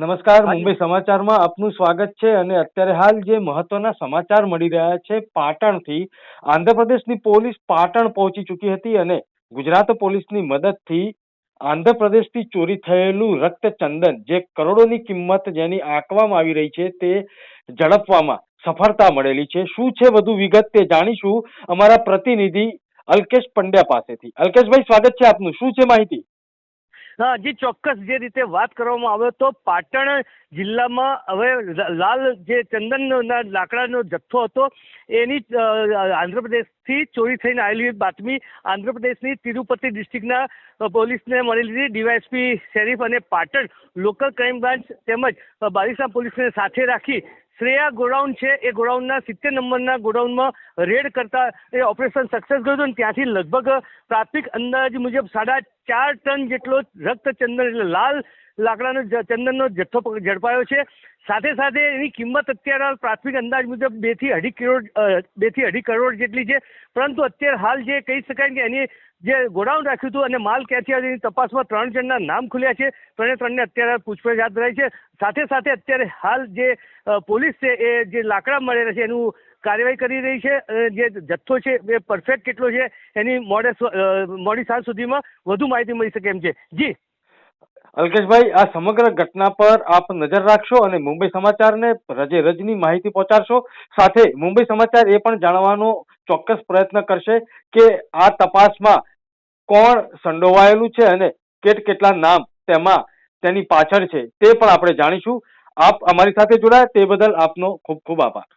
નમસ્કાર. મુંબઈ સમાચારમાં આપનું સ્વાગત છે અને અત્યારે હાલ જે મહત્વના સમાચાર મળી રહ્યા છે પાટણથી આંધ્રપ્રદેશની પોલીસ પાટણ પહોંચી ચૂકી હતી અને ગુજરાત પોલીસની મદદથી આંધ્રપ્રદેશથી ચોરી થયેલું રક્તચંદન જે કરોડોની કિંમત જેની આંકવામાં આવી રહી છે તે ઝડપવામાં સફળતા મળેલી છે. શું છે વધુ વિગત તે જાણીશું અમારા પ્રતિનિધિ અલ્કેશ પંડ્યા પાસેથી. અલ્કેશભાઈ સ્વાગત છે આપનું. શું છે માહિતી? હા જી ચોક્કસ જે રીતે વાત કરવામાં આવે તો પાટણ જિલ્લામાં હવે લાલ જે ચંદનના લાકડાનો જથ્થો હતો, એની આંધ્રપ્રદેશથી ચોરી થઈને આવેલી બાતમી આંધ્રપ્રદેશની તિરુપતિ ડિસ્ટ્રિક્ટના પોલીસને મળેલી હતી ડીવાયએસપી શેરીફ અને પાટણ લોકલ ક્રાઇમ બ્રાન્ચ તેમજ બારીસા પોલીસને સાથે રાખી શ્રેયા ગોડાઉન છે. એ ગોડાઉનના સિત્તેર નંબરના ગોડાઉનમાં રેડ કરતા એ ઓપરેશન સક્સેસ ગયું હતું ત્યાંથી લગભગ પ્રાથમિક અંદાજ મુજબ સાડા ચાર ટન જેટલો રક્તચંદન, એટલે લાલ લાકડાનો ચંદનનો જથ્થો ઝડપાયો છે. સાથે સાથે એની કિંમત અત્યારે પ્રાથમિક અંદાજ મુજબ બેથી અઢી કરોડ બેથી અઢી કરોડ જેટલી છે. પરંતુ અત્યારે હાલ જે કહી શકાય કે એની જે ગોડાઉન રાખ્યું હતું અને માલ ક્યાંથી આવ્યો એની તપાસમાં ત્રણ જણના નામ ખુલ્યા છે. ત્રણે ત્રણને અત્યારે પૂછપરછ હાથ ધરાઈ છે. સાથે સાથે અત્યારે હાલ જે પોલીસ છે એ જે લાકડા મળેલા છે એનું કાર્યવાહી કરી રહી છે. જે જથ્થો છે એ પરફેક્ટ કેટલો છે એની મોડે મોડી સાંજ સુધીમાં વધુ માહિતી મળી શકે એમ છે. જી. અલ્કેશભાઈ, આ સમગ્ર ઘટના પર આપ નજર રાખશો અને મુંબઈ સમાચારને રજે રજની માહિતી પહોંચાડશો. સાથે મુંબઈ સમાચાર એ પણ જાણવાનો ચોક્કસ પ્રયત્ન કરશે કે આ તપાસમાં કોણ સંડોવાયેલું છે અને કેટ કેટલા નામ તેમાં તેની પાછળ છે તે પણ આપણે જાણીશું. આપ અમારી સાથે જોડાયા. તે બદલ આપનો ખૂબ ખૂબ આભાર.